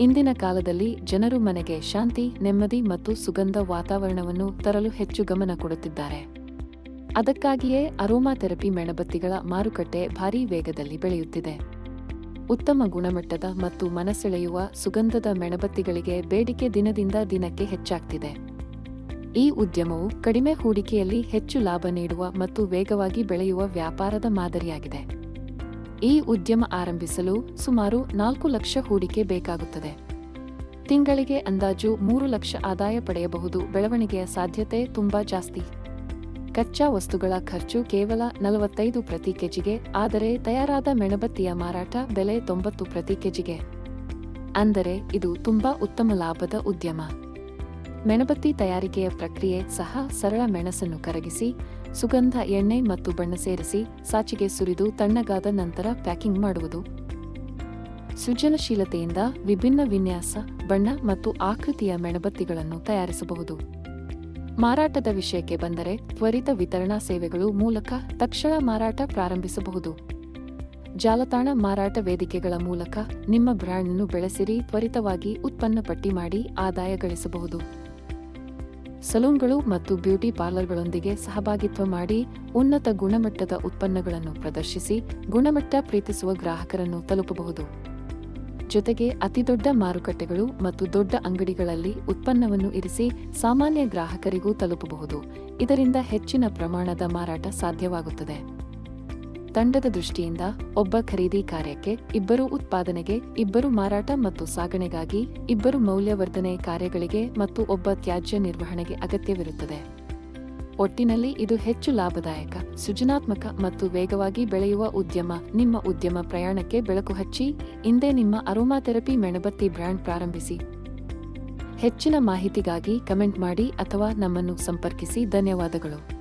ಇಂದಿನ ಕಾಲದಲ್ಲಿ ಜನರು ಮನೆಗೆ ಶಾಂತಿ, ನೆಮ್ಮದಿ ಮತ್ತು ಸುಗಂಧ ವಾತಾವರಣವನ್ನು ತರಲು ಹೆಚ್ಚು ಗಮನ ಕೊಡುತ್ತಿದ್ದಾರೆ. ಅದಕ್ಕಾಗಿಯೇ ಅರೋಮಾ ಥೆರಪಿ ಮೆಣಬತ್ತಿಗಳ ಮಾರುಕಟ್ಟೆ ಭಾರೀ ವೇಗದಲ್ಲಿ ಬೆಳೆಯುತ್ತಿದೆ. ಉತ್ತಮ ಗುಣಮಟ್ಟದ ಮತ್ತು ಮನಸೆಳೆಯುವ ಸುಗಂಧದ ಮೆಣಬತ್ತಿಗಳಿಗೆ ಬೇಡಿಕೆ ದಿನದಿಂದ ದಿನಕ್ಕೆ ಹೆಚ್ಚಾಗ್ತಿದೆ. ಈ ಉದ್ಯಮವು ಕಡಿಮೆ ಹೂಡಿಕೆಯಲ್ಲಿ ಹೆಚ್ಚು ಲಾಭ ನೀಡುವ ಮತ್ತು ವೇಗವಾಗಿ ಬೆಳೆಯುವ ವ್ಯಾಪಾರದ ಮಾದರಿಯಾಗಿದೆ. ಈ ಉದ್ಯಮ ಆರಂಭಿಸಲು ಸುಮಾರು ನಾಲ್ಕು ಲಕ್ಷ ಹೂಡಿಕೆ ಬೇಕಾಗುತ್ತದೆ. ತಿಂಗಳಿಗೆ ಅಂದಾಜು ಮೂರು ಲಕ್ಷ ಆದಾಯ ಪಡೆಯಬಹುದು. ಬೆಳವಣಿಗೆಯ ಸಾಧ್ಯತೆ ತುಂಬಾ ಜಾಸ್ತಿ. ಕಚ್ಚಾ ವಸ್ತುಗಳ ಖರ್ಚು ಕೇವಲ ನಲವತ್ತೈದು ಪ್ರತಿ ಕೆಜಿಗೆ, ಆದರೆ ತಯಾರಾದ ಮೆಣಬತ್ತಿಯ ಮಾರಾಟ ಬೆಲೆ ತೊಂಬತ್ತು ಪ್ರತಿ ಕೆಜಿಗೆ. ಅಂದರೆ ಇದು ತುಂಬಾ ಉತ್ತಮ ಲಾಭದ ಉದ್ಯಮ. ಮೆಣಬತ್ತಿ ತಯಾರಿಕೆಯ ಪ್ರಕ್ರಿಯೆ ಸಹ ಸರಳ ಮೆಣಸನ್ನು ಕರಗಿಸಿ ಸುಗಂಧ, ಎಣ್ಣೆ ಮತ್ತು ಬಣ್ಣ ಸೇರಿಸಿ ಸಾಚಿಗೆ ಸುರಿದು ತಣ್ಣಗಾದ ನಂತರ ಪ್ಯಾಕಿಂಗ್ ಮಾಡುವುದು. ಸೃಜನಶೀಲತೆಯಿಂದ ವಿಭಿನ್ನ ವಿನ್ಯಾಸ, ಬಣ್ಣ ಮತ್ತು ಆಕೃತಿಯ ಮೆಣಬತ್ತಿಗಳನ್ನು ತಯಾರಿಸಬಹುದು. ಮಾರಾಟದ ವಿಷಯಕ್ಕೆ ಬಂದರೆ ತ್ವರಿತ ವಿತರಣಾ ಸೇವೆಗಳು ಮೂಲಕ ತಕ್ಷಣ ಮಾರಾಟ ಪ್ರಾರಂಭಿಸಬಹುದು. ಜಾಲತಾಣ ಮಾರಾಟ ವೇದಿಕೆಗಳ ಮೂಲಕ ನಿಮ್ಮ ಬ್ರ್ಯಾಂಡ್ನ್ನು ಬೆಳೆಸಿರಿ, ತ್ವರಿತವಾಗಿ ಉತ್ಪನ್ನ ಪಟ್ಟಿ ಮಾಡಿ, ಆದಾಯ ಗಳಿಸಬಹುದು. ಸಲೂನ್ಗಳು ಮತ್ತು ಬ್ಯೂಟಿ ಪಾರ್ಲರ್ಗಳೊಂದಿಗೆ ಸಹಭಾಗಿತ್ವ ಮಾಡಿ ಉನ್ನತ ಗುಣಮಟ್ಟದ ಉತ್ಪನ್ನಗಳನ್ನು ಪ್ರದರ್ಶಿಸಿ ಗುಣಮಟ್ಟ ಪ್ರೀತಿಸುವ ಗ್ರಾಹಕರನ್ನು ತಲುಪಬಹುದು. ಜೊತೆಗೆ ಅತಿದೊಡ್ಡ ಮಾರುಕಟ್ಟೆಗಳು ಮತ್ತು ದೊಡ್ಡ ಅಂಗಡಿಗಳಲ್ಲಿ ಉತ್ಪನ್ನವನ್ನು ಇರಿಸಿ ಸಾಮಾನ್ಯ ಗ್ರಾಹಕರಿಗೂ ತಲುಪಬಹುದು. ಇದರಿಂದ ಹೆಚ್ಚಿನ ಪ್ರಮಾಣದ ಮಾರಾಟ ಸಾಧ್ಯವಾಗುತ್ತದೆ. ತಂಡದ ದೃಷ್ಟಿಯಿಂದ ಒಬ್ಬ ಖರೀದಿ ಕಾರ್ಯಕ್ಕೆ ಇಬ್ಬರು ಉತ್ಪಾದನೆಗೆ, ಇಬ್ಬರು ಮಾರಾಟ ಮತ್ತು ಸಾಗಣೆಗಾಗಿ, ಇಬ್ಬರು ಮೌಲ್ಯವರ್ಧನೆ ಕಾರ್ಯಗಳಿಗೆ ಮತ್ತು ಒಬ್ಬ ತ್ಯಾಜ್ಯ ನಿರ್ವಹಣೆಗೆ ಅಗತ್ಯವಿರುತ್ತದೆ. ಒಟ್ಟಿನಲ್ಲಿ ಇದು ಹೆಚ್ಚು ಲಾಭದಾಯಕ, ಸೃಜನಾತ್ಮಕ ಮತ್ತು ವೇಗವಾಗಿ ಬೆಳೆಯುವ ಉದ್ಯಮ, ನಿಮ್ಮ ಉದ್ಯಮ ಪ್ರಯಾಣಕ್ಕೆ ಬೆಳಕು ಹಚ್ಚಿ ಇಂದೇ ನಿಮ್ಮ ಅರೋಮಾಥೆರಪಿ ಮೆಣಬತ್ತಿ ಬ್ರ್ಯಾಂಡ್ ಪ್ರಾರಂಭಿಸಿ. ಹೆಚ್ಚಿನ ಮಾಹಿತಿಗಾಗಿ ಕಮೆಂಟ್ ಮಾಡಿ ಅಥವಾ ನಮ್ಮನ್ನು ಸಂಪರ್ಕಿಸಿ, ಧನ್ಯವಾದಗಳು.